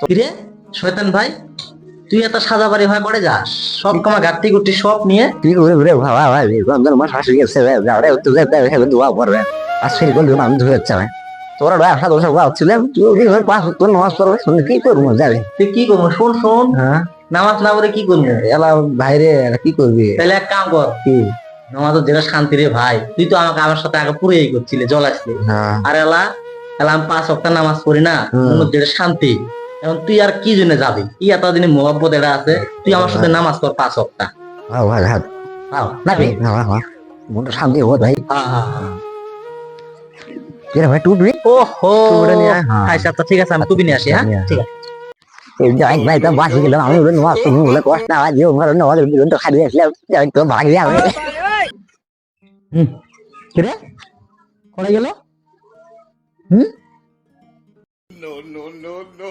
কিরে শয়তান ভাই তুই এত সাদা বাড়ি হয়ে পড়ে যাস সব কমা ঘাটতি গুটি সব নিয়ে ভাবা. তোরা দোষ পাঁচ তোর নামাজ পড়বে শুনে কি করব যাবে তুই কি করব শোন শোন হ্যাঁ নামাজ না পড়ে কি করব এলা ভাইরে এলা কি করবি তাহলে এক কাম কর কি নামাজ যেটা শান্তি রে ভাই তুই তো আমাকে আমার সাথে আগে পুরো করছিলে জল আসলে হ্যাঁ আর এলা এলা আমি পাঁচ অক্টা নামাজ পড়ি না। যেটা শান্তি এখন তুই আর কি জন্য যাবি ই এতদিনে মোহব্বত এটা আছে তুই আমার সাথে নামাজ পড় পাঁচ অক্টা হ্যাঁ হ্যাঁ হ্যাঁ হ্যাঁ নাকি হ্যাঁ হ্যাঁ মনটা শান্তি হব ভাই হ্যাঁ ভাই টুটবি ও হো টুপিটা নিয়ে আয়। হ্যাঁ। আচ্ছা আচ্ছা ঠিক আছে আমি টুপি নিয়ে আসি হ্যাঁ ঠিক আছে এই ভাই তো বাসি গেলাম আমি বলে নোয়া তুমি কষ্ট না হয় জীবন তো ভাগ যাবে কিরে কোথায় গেল no, no, no, no.